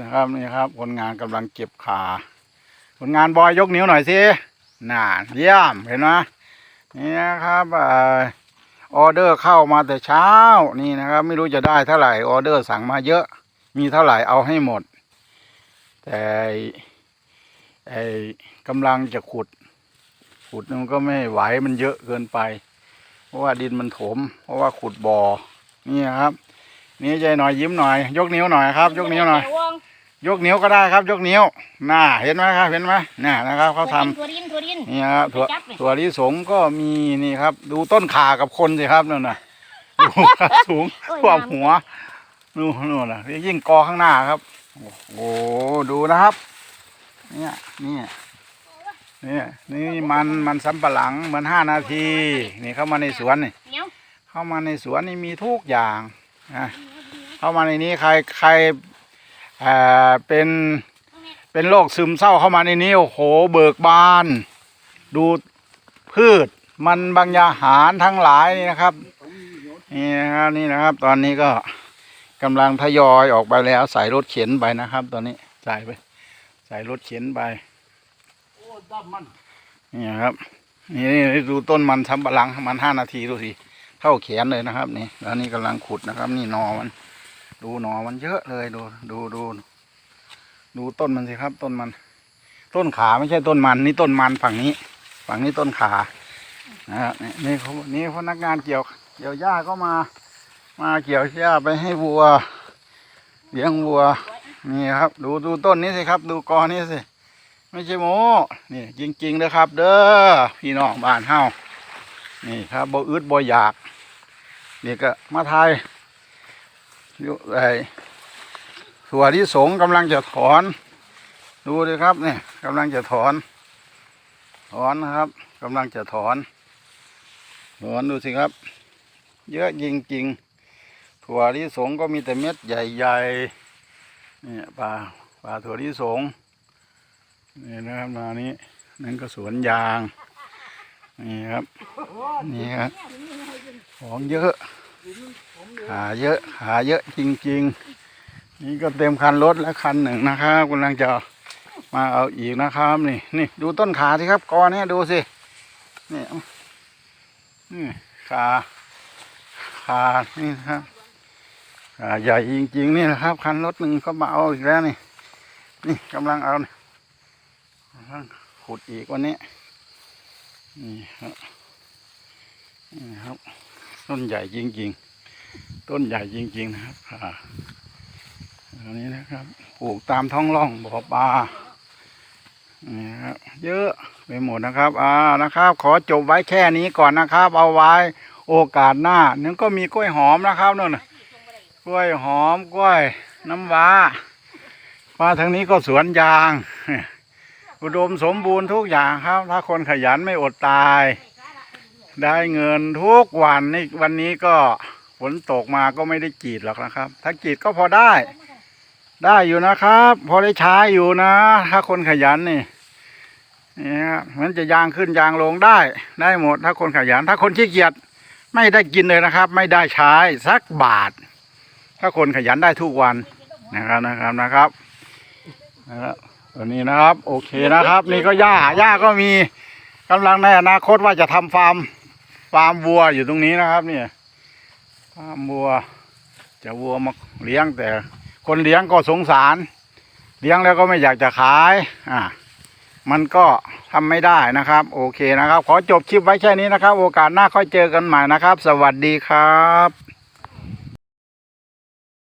นะครับนี่ครับคนงานกำลังเก็บขาคนงานบอยยกนิ้วหน่อยสิน่าเยี่ยมเห็นไหมนี่นะครับออเดอร์เข้ามาแต่เช้านี่นะครับ ไม่รู้จะได้เท่าไหร่ออเดอร์สั่งมาเยอะ มีเท่าไหร่เอาให้หมด แต่ไอ้ไอ้กำลังจะขุด ขุดมันก็ไม่ไหวมันเยอะเกินไป เพราะว่าดินมันถม เพราะว่าขุดบ่อนี่ครับ นี่ใจหน่อยยิ้มหน่อย ยกนิ้วหน่อยครับ ยกนิ้วหน่อย ยกนิ้วก็ได้ครับ ยกนิ้วน่าเห็นไหมครับเห็นไหมน่านะครับเขาทำตัวดินตัวดินนี่ครับถั่วไปจับเลยถั่วลิสงก็มีนี่ครับ ดูต้นขากับคนสิครับนั่นน่ะดูครับสูงท่วมหัวนู่นนู่นน่ะยิ่งกอข้างหน้าครับโอ้โหดูนะครับ เนี่ยเนี่ยเนี่ยนี่มันมันสำปะหลังเหมือนห้านาที นี่เข้ามาในสวนนี่เหนียวเข้ามาในสวนนี่มีทุกอย่างนะ เข้ามาในนี้ใครใครเอ่อเป็นเป็นโรคซึมเศร้าเข้ามาในนี้โอ้โหเบิกบาน ดูพืชมันบางยาหารทั้งหลายนี่นะครับนี่นะครับนี่นะครับ ตอนนี้ก็กำลังทยอยออกไปแล้วใส่รถเข็นไปนะครับ ตอนนี้ใส่ไป ใส่รถเข็นไปนี่ครับนี่นี่ดูต้นมันสำปะหลังมันห้านาทีดูสิเท่าแขนเลยนะครับ นี่แล้วนี่กำลังขุดนะครับ นี่นอมัน ดูหนอมันเยอะเลยดูดูดูดูต้นมันสิครับ ต้นมัน ต้นขาไม่ใช่ต้นมัน นี่ต้นมันฝั่งนี้ ฝั่งนี้ต้นขานะนี่นี่เขานี่พนักงานเกี่ยวเกี่ยวหญ้าก็มา มาเกี่ยวหญ้าไปให้วัวเลี้ยงวัวนี่ครับ ดูดูต้นนี้สิครับ ดูกอนี้สิไม่ใช่โมนี่จริงๆนะครับ เด้อพี่น้องบ้านเฮานี่ครับบ่อึดบ่อยากนี่ก็มาไทย ไอ้ถั่วที่สงกำลังจะถอน ดูดิครับเนี่ยกำลังจะถอน ถอนนะครับกำลังจะถอน ถอนดูสิครับ เยอะจริงๆถั่วที่สงก็มีแต่เม็ดใหญ่ๆเนี่ยปลาปลาถั่วที่สงนี่นะครับมานี้นั่นก็สวนยางนี่ครับนี่ครับของเยอะ หาเยอะ หาเยอะจริง ๆ นี่ก็เต็มคันรถแล้วคันหนึ่งนะครับกำลังจะมาเอาอีกนะครับนี่นี่ดูต้นขาสิครับกอเนี่ยดูสินี่นี่ขาขานี่ครับขาใหญ่จริงๆนี่นะครับ คันรถหนึ่งก็มาเอาอีกแล้วนี่ นี่กำลังเอาขุดอีกวันนี้นี่ครับนี่ครับ ต้นใหญ่จริงๆ ต้นใหญ่จริง ๆ นะครับอ่าอันนี้นะครับปลูกตามท้องร่องบ่อปลานี่ครับเยอะไปหมดนะครับ อ่านะครับ ขอจบไว้แค่นี้ก่อนนะครับ เอาไว้โอกาสหน้านึงก็มีกล้วยหอมนะครับนั่นะกล้วยหอมกล้วยน้ำว้ามาทางนี้ก็สวนยาง อุดมสมบูรณ์ทุกอย่างครับ ถ้าคนขยันไม่อดตาย ได้เงินทุกวันนี่วันนี้ก็ฝนตกมาก็ไม่ได้กรีดหรอกนะครับ ถ้ากรีดก็พอได้ ได้อยู่นะครับ พอได้ใช้อยู่นะ ถ้าคนขยันนี่นี่ฮะมันจะยางขึ้นยางลงได้ ได้หมด ถ้าคนขยัน ถ้าคนขี้เกียจไม่ได้กินเลยนะครับ ไม่ได้ใช้สักบาท ถ้าคนขยันได้ทุกวันนะครับนะครับนะครับนะครับตัวนี้นะครับ โอเคนะครับ นี่ก็หญ้าหญ้าก็มีกำลังในอนาคตว่าจะทำฟาร์ม ฟาร์มวัวอยู่ตรงนี้นะครับเนี่ยฟาร์มวัว จะวัวมาเลี้ยงแต่ คนเลี้ยงก็สงสาร เลี้ยงแล้วก็ไม่อยากจะขายอ่ามันก็ทำไม่ได้นะครับ โอเคนะครับ ขอจบคลิปไว้แค่นี้นะครับ โอกาสหน้าค่อยเจอกันใหม่นะครับ สวัสดีครับ